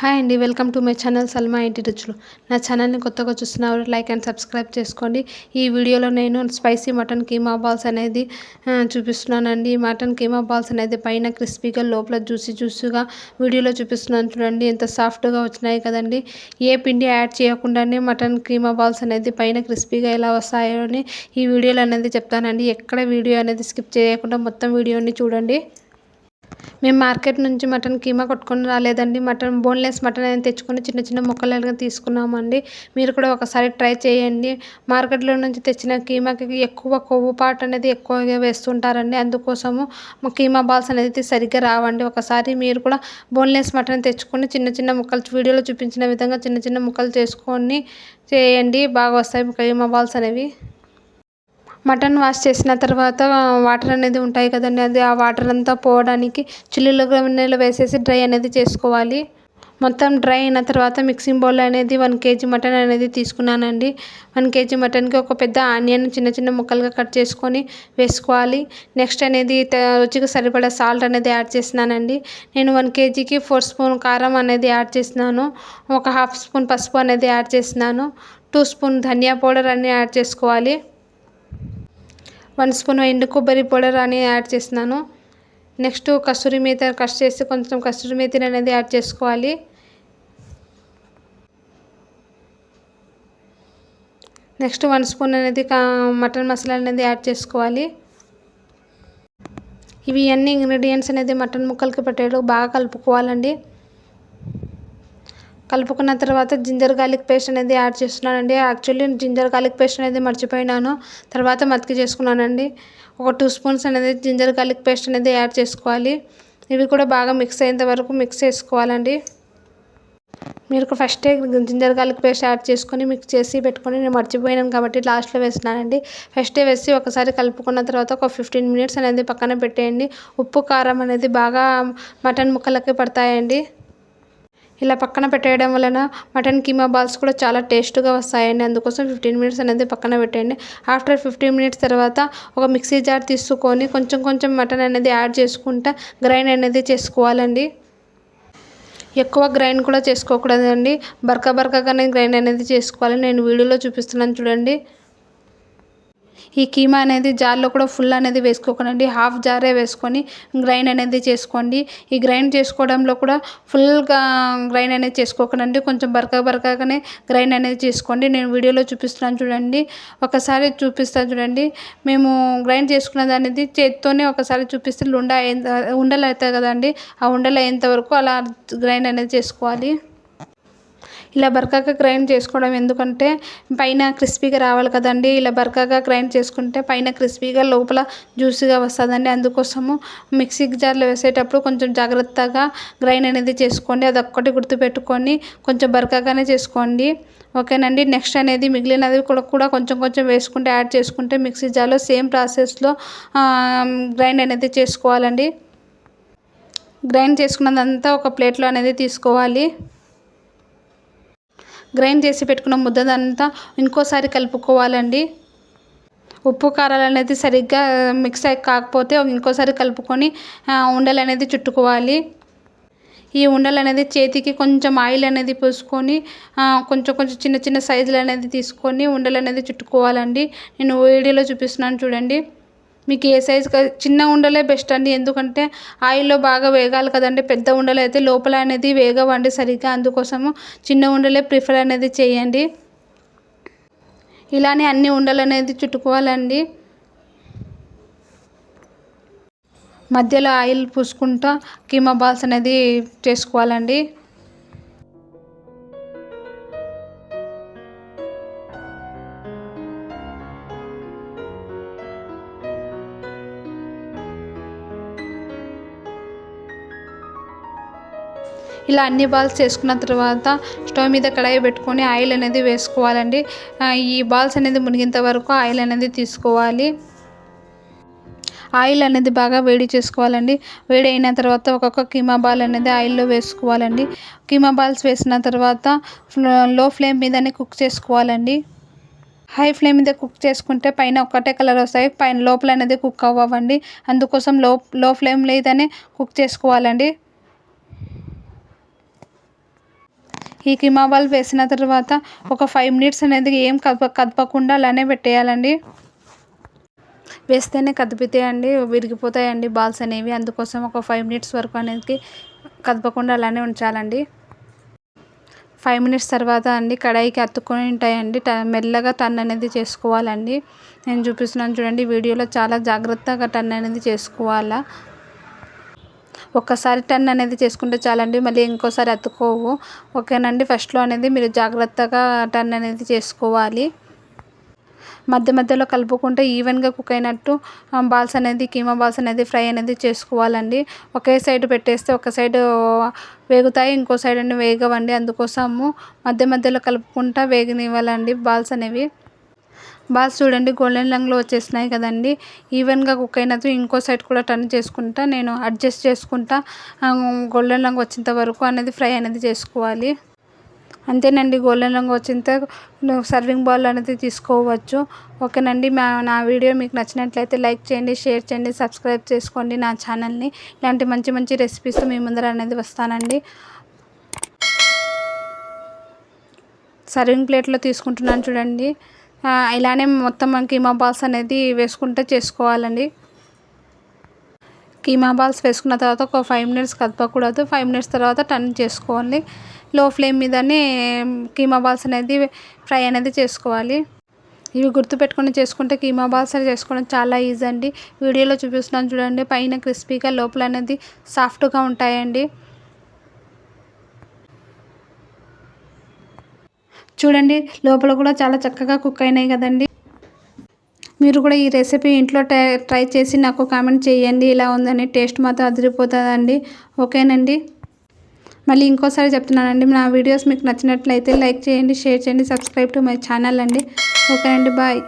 Hi అండి welcome to my channel Salma ఇంటి రుచులు. నా ఛానల్ని కొత్తగా చూస్తున్నవారు లైక్ అండ్ సబ్స్క్రైబ్ చేసుకోండి. ఈ వీడియోలో నేను స్పైసీ మటన్ కీమా బాల్స్ అనేది చూపిస్తున్నానండి. మటన్ కీమా బాల్స్ అనేది పైన క్రిస్పీగా లోపల జ్యూసీ జ్యూసీగా వీడియోలో చూపిస్తున్నాను చూడండి. ఎంత సాఫ్ట్గా వచ్చినాయి కదండి. ఏ పిండి యాడ్ చేయకుండానే మటన్ కీమా బాల్స్ అనేది పైన క్రిస్పీగా ఎలా వస్తాయో అని ఈ వీడియోలో అనేది చెప్తానండి. ఎక్కడ వీడియో అనేది స్కిప్ చేయకుండా మొత్తం వీడియోని చూడండి. మేము మార్కెట్ నుంచి మటన్ కీమా కొట్టుకొని రాలేదండి. మటన్ బోన్లెస్ మటన్ అనేది తెచ్చుకొని చిన్న చిన్న ముక్కలుగా తీసుకున్నామండి. మీరు కూడా ఒకసారి ట్రై చేయండి. మార్కెట్లో నుంచి తెచ్చిన కీమాకి ఎక్కువ కొవ్వు పాటు అనేది ఎక్కువగా వేస్తుంటారండి. అందుకోసము కీమా బాల్స్ అనేది సరిగ్గా రావండి. ఒకసారి మీరు కూడా బోన్లెస్ మటన్ తెచ్చుకొని చిన్న చిన్న ముక్కలు వీడియోలో చూపించిన విధంగా చిన్న చిన్న ముక్కలు చేసుకొని చేయండి. బాగా వస్తాయి కీమా బాల్స్ అనేవి. మటన్ వాష్ చేసిన తర్వాత వాటర్ అనేది ఉంటాయి కదండి అది ఆ వాటర్ అంతా పోవడానికి చిల్లులో నీళ్ళు వేసేసి డ్రై అనేది చేసుకోవాలి. మొత్తం డ్రై అయిన తర్వాత మిక్సింగ్ బౌల్ అనేది వన్ కేజీ మటన్ అనేది తీసుకున్నానండి. వన్ కేజీ మటన్కి ఒక పెద్ద ఆనియన్ చిన్న చిన్న ముక్కలుగా కట్ చేసుకొని వేసుకోవాలి. నెక్స్ట్ అనేది రుచికి సరిపడా సాల్ట్ అనేది యాడ్ చేసినానండి. నేను వన్ కేజీకి ఫోర్ స్పూన్ కారం అనేది యాడ్ చేసినాను. ఒక హాఫ్ స్పూన్ పసుపు అనేది యాడ్ చేసినాను. టూ స్పూన్ ధనియా పౌడర్ అన్నీ యాడ్ చేసుకోవాలి. వన్ స్పూన్ ఎండు కొబ్బరి పౌడర్ అని యాడ్ చేస్తున్నాను. నెక్స్ట్ కస్తూరి మేతి కట్ చేసి కొంచెం కస్తూరి మేతిని అనేది యాడ్ చేసుకోవాలి. నెక్స్ట్ వన్ స్పూన్ అనేది మటన్ మసాలా అనేది యాడ్ చేసుకోవాలి. ఇవి అన్ని ఇంగ్రీడియంట్స్ అనేది మటన్ ముక్కలకి పెట్టేటప్పుడు బాగా కలుపుకోవాలండి. కలుపుకున్న తర్వాత జింజర్ గార్లిక్ పేస్ట్ అనేది యాడ్ చేస్తున్నానండి. యాక్చువల్లీ జింజర్ గార్లిక్ పేస్ట్ అనేది మర్చిపోయినాను. తర్వాత మతికి చేసుకున్నానండి. ఒక టూ స్పూన్స్ అనేది జింజర్ గార్లిక్ పేస్ట్ అనేది యాడ్ చేసుకోవాలి. ఇవి కూడా బాగా మిక్స్ అయ్యేంత వరకు మిక్స్ చేసుకోవాలండి. మీరు ఫస్టే జింజర్ గార్లిక్ పేస్ట్ యాడ్ చేసుకొని మిక్స్ చేసి పెట్టుకొని నేను మర్చిపోయాను కాబట్టి లాస్ట్లో వేసినానండి ఫస్టే వేసి ఒకసారి కలుపుకున్న తర్వాత ఒక ఫిఫ్టీన్ మినిట్స్ అనేది పక్కన పెట్టేయండి. ఉప్పు కారం అనేది బాగా మటన్ ముక్కలకి పడతాయండి. ఇలా పక్కన పెట్టేయడం వలన మటన్ కీమా బాల్స్ కూడా చాలా టేస్ట్గా వస్తాయండి. అందుకోసం ఫిఫ్టీన్ మినిట్స్ అనేది పక్కన పెట్టండి ఆఫ్టర్ ఫిఫ్టీన్ మినిట్స్ తర్వాత ఒక మిక్సీ జార్ తీసుకొని కొంచెం కొంచెం మటన్ అనేది యాడ్ చేసుకుంటా గ్రైండ్ అనేది చేసుకోవాలండి. ఎక్కువ గ్రైండ్ కూడా చేసుకోకూడదండి. బరక బరకగానే గ్రైండ్ అనేది చేసుకోవాలి. నేను వీడియోలో చూపిస్తున్నాను చూడండి. ఈ కీమా అనేది జార్లో కూడా ఫుల్ అనేది వేసుకోకండి. హాఫ్ జారే వేసుకొని గ్రైండ్ అనేది చేసుకోండి. ఈ గ్రైండ్ చేసుకోవడంలో కూడా ఫుల్గా గ్రైండ్ అనేది చేసుకోకండి. కొంచెం బరక బరకగానే గ్రైండ్ అనేది చేసుకోండి. నేను వీడియోలో చూపిస్తున్నాను చూడండి. ఒకసారి చూపిస్తాను చూడండి. మేము గ్రైండ్ చేసుకున్నది అనేది చేతితోనే ఒకసారి చూపిస్తే ఉండ ఉండలు అవుతాయి కదండి. ఆ ఉండలు అయ్యేంత వరకు అలా గ్రైండ్ అనేది చేసుకోవాలి. ఇలా బరకగా గ్రైండ్ చేసుకోవడం ఎందుకంటే పైన క్రిస్పీగా రావాలి కదండి. ఇలా బరకగా గ్రైండ్ చేసుకుంటే పైన క్రిస్పీగా లోపల జ్యూసీగా వస్తుందండి. అందుకోసము మిక్సీ జార్లో వేసేటప్పుడు కొంచెం జాగ్రత్తగా గ్రైండ్ అనేది చేసుకోండి. అది ఒక్కటి గుర్తుపెట్టుకొని కొంచెం బరకగానే చేసుకోండి. ఓకేనండి. నెక్స్ట్ అనేది మిగిలినది కూడా కూడా కొంచెం కొంచెం వేసుకుంటే యాడ్ చేసుకుంటే మిక్సీ జార్లో సేమ్ ప్రాసెస్లో గ్రైండ్ అనేది చేసుకోవాలండి. గ్రైండ్ చేసుకున్నదంతా ఒక ప్లేట్లో అనేది తీసుకోవాలి. గ్రైండ్ చేసి పెట్టుకున్న ముద్దదంతా ఇంకోసారి కలుపుకోవాలండి. ఉప్పు కారాలు అనేది సరిగ్గా మిక్స్ అయి కాకపోతే ఇంకోసారి కలుపుకొని ఉండలు అనేది చుట్టుకోవాలి. ఈ ఉండలు అనేది చేతికి కొంచెం ఆయిల్ అనేది పోసుకొని కొంచెం కొంచెం చిన్న చిన్న సైజులు అనేది తీసుకొని ఉండలు అనేది చుట్టుకోవాలండి. నేను వీడియోలో చూపిస్తున్నాను చూడండి. మీకు ఏ సైజ్ చిన్న ఉండలే బెస్ట్ అండి. ఎందుకంటే ఆయిల్లో బాగా వేగాలి కదండి. పెద్ద ఉండలు అయితే లోపల అనేది వేగవండి సరిగ్గా. అందుకోసము చిన్న ఉండలే ప్రిఫర్ అనేది చేయండి. ఇలానే అన్ని ఉండలు అనేది చుట్టుకోవాలండి. మధ్యలో ఆయిల్ పూసుకుంటా కీమా బాల్స్ అనేది చేసుకోవాలండి. ఇలా అన్ని బాల్స్ చేసుకున్న తర్వాత స్టవ్ మీద కడాయి పెట్టుకొని ఆయిల్ అనేది వేసుకోవాలండి. ఈ బాల్స్ అనేది మునిగేంత వరకు ఆయిల్ అనేది తీసుకోవాలి. ఆయిల్ అనేది బాగా వేడి చేసుకోవాలండి. వేడి అయిన తర్వాత ఒక్కొక్క కీమా బాల్ అనేది ఆయిల్లో వేసుకోవాలండి. కీమా బాల్స్ వేసిన తర్వాత లో ఫ్లేమ్ మీదనే కుక్ చేసుకోవాలండి. హై ఫ్లేమ్ మీద కుక్ చేసుకుంటే పైన ఒక్కటే కలర్ వస్తాయి. పైన లోపల అనేది కుక్ అవ్వండి అందుకోసం లో లో ఫ్లేమ్ లేదనే కుక్ చేసుకోవాలండి. ఈ క్రీమ్ బాల్ వేసిన తర్వాత ఒక ఫైవ్ మినిట్స్ అనేది ఏం కదప కదపకుండా అలానే పెట్టేయాలండి. వేస్తేనే కదిపితాయండి విరిగిపోతాయండి బాల్స్ అనేవి. అందుకోసం ఒక ఫైవ్ మినిట్స్ వరకు అనేది కదపకుండా అలానే ఉంచాలండి. ఫైవ్ మినిట్స్ తర్వాత అండి కడాయికి అతుక్కొని ఉంటాయండి. ట మెల్లగా టర్న్ అనేది చేసుకోవాలండి. నేను చూపిస్తున్నాను చూడండి వీడియోలో చాలా జాగ్రత్తగా టర్న్ అనేది చేసుకోవాలా. ఒక్కసారి టర్న్ అనేది చేసుకుంటే చాలండి మళ్ళీ ఇంకోసారి అతుకోవు. ఓకేనండి? ఫస్ట్లో అనేది మీరు జాగ్రత్తగా టర్న్ అనేది చేసుకోవాలి. మధ్య మధ్యలో కలుపుకుంటే ఈవెన్గా కుక్ అయినట్టు బాల్స్ అనేది కీమా బాల్స్ అనేది ఫ్రై అనేది చేసుకోవాలండి. ఒకే సైడ్ పెట్టేస్తే ఒక సైడ్ వేగుతాయి ఇంకో సైడ్ అన్ని వేగవండి. అందుకోసము మధ్య మధ్యలో కలుపుకుంటా వేగనివ్వాలండి బాల్స్ అనేవి. బాస్ చూడండి గోల్డెన్ రంగులో వచ్చేసినాయి కదండి. ఈవెన్గా కుక్ అయినది ఇంకో సైడ్ కూడా టర్న్ చేసుకుంటా నేను అడ్జస్ట్ చేసుకుంటా గోల్డెన్ రంగు వచ్చేంత వరకు అనేది ఫ్రై అనేది చేసుకోవాలి. అంతేనండి గోల్డెన్ రంగు వచ్చింత సర్వింగ్ బౌల్ అనేది తీసుకోవచ్చు. ఓకేనండి మా నా వీడియో మీకు నచ్చినట్లయితే లైక్ చేయండి షేర్ చేయండి సబ్స్క్రైబ్ చేసుకోండి నా ఛానల్ని ఇలాంటి మంచి మంచి రెసిపీస్ మీ ముందర అనేది వస్తానండి. సర్వింగ్ ప్లేట్లో తీసుకుంటున్నాను చూడండి. ఇలానే మొత్తం కీమా బాల్స్ అనేది వేసుకుంటే చేసుకోవాలండి. కీమా బాల్స్ వేసుకున్న తర్వాత ఒక ఫైవ్ మినిట్స్ కదపకూడదు. ఫైవ్ మినిట్స్ తర్వాత టర్న్ చేసుకోవాలి. లో ఫ్లేమ్ మీదనే కీమా బాల్స్ అనేది ఫ్రై అనేది చేసుకోవాలి. ఇవి గుర్తుపెట్టుకొని చేసుకుంటే కీమా బాల్స్ అనేది చేసుకోవడం చాలా ఈజీ అండి. వీడియోలో చూపిస్తున్నాను చూడండి. పైన క్రిస్పీగా లోపల అనేది సాఫ్ట్గా ఉంటాయండి. చూడండి లోపల కూడా చాలా చక్కగా కుక్ అయినాయి కదండి. మీరు కూడా ఈ రెసిపీ ఇంట్లో ట్రై ట్రై చేసి నాకు కామెంట్ చేయండి ఇలా ఉందని టేస్ట్ మాత్రం అదిరిపోతుందండి. ఓకేనండి? మళ్ళీ ఇంకోసారి చెప్తున్నానండి నా వీడియోస్ మీకు నచ్చినట్లయితే లైక్ చేయండి షేర్ చేయండి సబ్స్క్రైబ్ టు మై ఛానల్ అండి. ఓకే అండి బాయ్